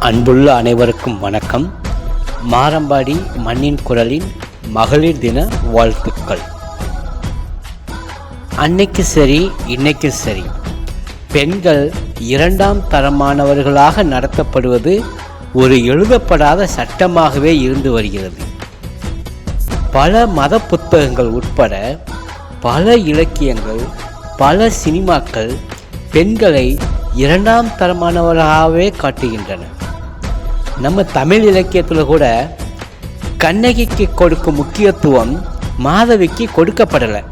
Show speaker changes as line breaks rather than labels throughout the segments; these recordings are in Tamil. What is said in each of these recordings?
அன்புள்ள அனைவருக்கும் வணக்கம். மாரம்பாடி மண்ணின் குரலின் மகளிர் தின வாழ்த்துக்கள். அன்னைக்கு சரி இன்னைக்கு சரி. பெண்கள் இரண்டாம் தரமானவர்களாக நடத்தப்படுவது ஒரு எழுதப்படாத சட்டமாகவே இருந்து வருகிறது. பல மத புத்தகங்கள் உட்பட பல இலக்கியங்கள் பல சினிமாக்கள் பெண்களை இரண்டாம் தரமானவர்களாகவே காட்டுகின்றன. நம்ம தமிழ் இலக்கியத்தில் கூட கண்ணகிக்கு கொடுக்கும் முக்கியத்துவம் மாதவிக்கு கொடுக்கப்படலை.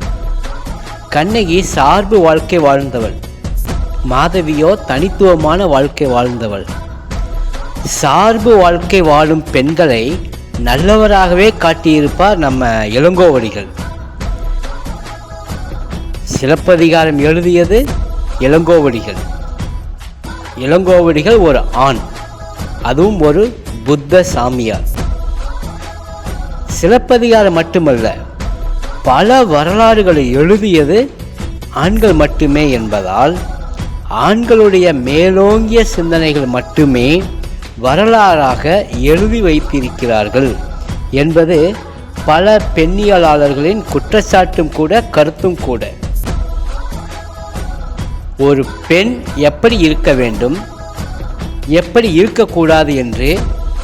கண்ணகி சார்பு வாழ்க்கை வாழ்ந்தவள். மாதவியோ தனித்துவமான வாழ்க்கை வாழ்ந்தவள். சார்பு வாழ்க்கை வாழும் பெண்களை நல்லவராகவே காட்டியிருப்பார் நம்ம இளங்கோவடிகள். சிலப்பதிகாரம் எழுதியது இளங்கோவடிகள். இளங்கோவடிகள் ஒரு ஆண். அதுவும் ஒரு புத்த சாமியார் சிலப்பதிகாரம் மட்டுமல்ல பல வரலாறுகளை எழுதியது ஆண்கள் மட்டுமே என்பதால் ஆண்களுடைய மேலோங்கிய சிந்தனைகள் மட்டுமே வரலாறாக எழுதி வைத்திருக்கிறார்கள் என்பது பல பெண்ணியலாளர்களின் குற்றச்சாட்டும் கூட கருத்தும் கூட. ஒரு பெண் எப்படி இருக்க வேண்டும்? எப்படி இருக்கக்கூடாது என்று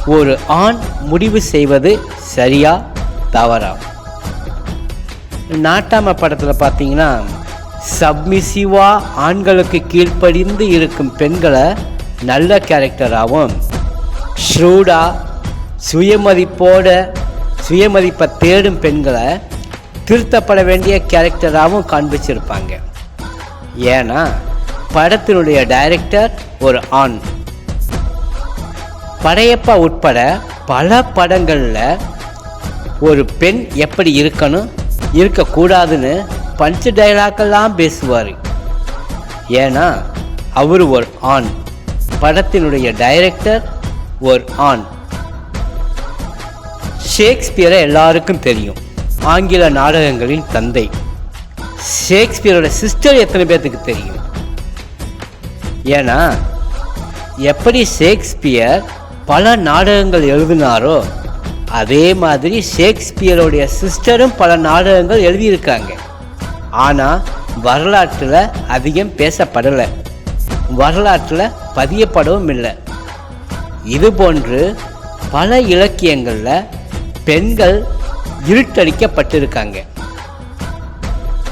ஒரு ஆண் முடிவு செய்வது சரியா தவறா? நாட்டாம படத்தில் பார்த்தீங்கன்னா சப்மிசிவாக ஆண்களுக்கு கீழ்ப்படிந்து இருக்கும் பெண்களை நல்ல கேரக்டராகவும் ஷ்ரூடா சுயமதிப்போட சுயமதிப்பை தேடும் பெண்களை திருத்தப்பட வேண்டிய கேரக்டராகவும் காண்பிச்சிருப்பாங்க. ஏன்னா படத்தினுடைய டைரக்டர் ஒரு ஆண். படையப்பா உட்பட பல படங்களில் ஒரு பெண் எப்படி இருக்கணும் இருக்கக்கூடாதுன்னு பஞ்ச டைலாக்கெல்லாம் பேசுவார். ஏன்னா அவர் ஒரு ஆண். படத்தினுடைய டைரக்டர் ஒரு ஆண். ஷேக்ஸ்பியரை எல்லாருக்கும் தெரியும். ஆங்கில நாடகங்களின் தந்தை. ஷேக்ஸ்பியரோட சிஸ்டர் எத்தனை பேர்த்துக்கு தெரியும்? ஏன்னா எப்படி ஷேக்ஸ்பியர் பல நாடகங்கள் எழுதினாரோ அதே மாதிரி ஷேக்ஸ்பியருடைய சிஸ்டரும் பல நாடகங்கள் எழுதியிருக்காங்க. ஆனால் வரலாற்றில் அதிகம் பேசப்படலை. வரலாற்றில் பதியப்படவும் இல்லை. இது போன்று பல இலக்கியங்களில் பெண்கள் இருட்டடிக்கப்பட்டிருக்காங்க.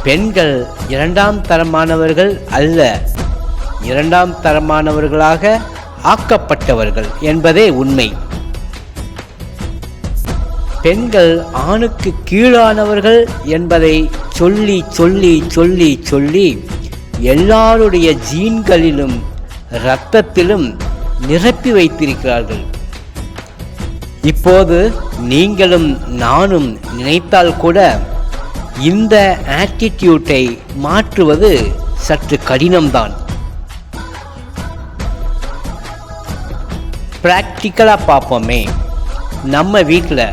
பெண்கள் இரண்டாம் தரமானவர்கள் அல்ல இரண்டாம் தரமானவர்களாக ஆக்கப்பட்டவர்கள் என்பதே உண்மை. பெண்கள் ஆணுக்கு கீழானவர்கள் என்பதை சொல்லி சொல்லி சொல்லி சொல்லி எல்லாருடைய ஜீன்களிலும் இரத்தத்திலும் நிரப்பி வைத்திருக்கிறார்கள். இப்போது நீங்களும் நானும் நினைத்தால் கூட இந்த ஆட்டிடியூட்டை மாற்றுவது சற்று கடினம்தான். ப்ராக்டிக்கலாக பார்ப்போமே. நம்ம வீட்டில்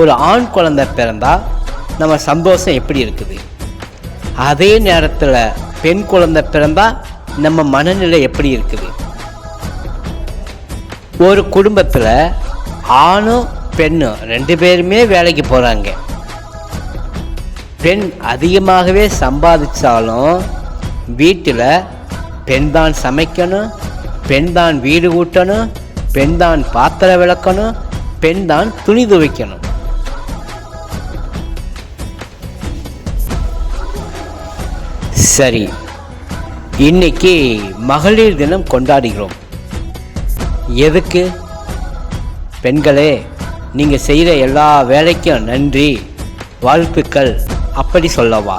ஒரு ஆண் குழந்த பிறந்தா நம்ம சந்தோஷம் எப்படி இருக்குது? அதே நேரத்தில் பெண் குழந்த பிறந்தா நம்ம மனநிலை எப்படி இருக்குது? ஒரு குடும்பத்தில் ஆணும் பெண்ணும் ரெண்டு பேருமே வேலைக்கு போகிறாங்க பெண் அதிகமாகவே சம்பாதிச்சாலும் வீட்டில் பெண் தான் சமைக்கணும் பெண் தான் வீடு கூட்டணும் பெண் தான் பாத்திரம் விளக்கணும் பெண் தான் துணி துவைக்கணும். சரி இன்னைக்கு மகளிர் தினம் கொண்டாடுகிறோம். எதுக்கு? பெண்களே நீங்கள் செய்கிற எல்லா வேலைக்கும் நன்றி வாழ்த்துக்கள் அப்படி சொல்லவா?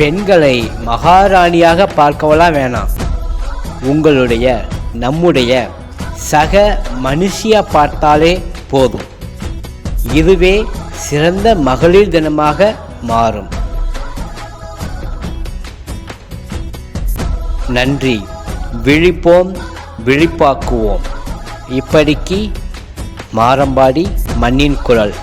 பெண்களை மகாராணியாக பார்க்கவெல்லாம் வேணாம். உங்களுடைய நம்முடைய சக மனுஷியா பார்த்தாலே போதும். இதுவே சிறந்த மகளிர் தினமாக மாறும். நன்றி. விழிப்போம் விழிப்பாக்குவோம். இப்படிக்கு மாரம்பாடி மண்ணின் குரல்.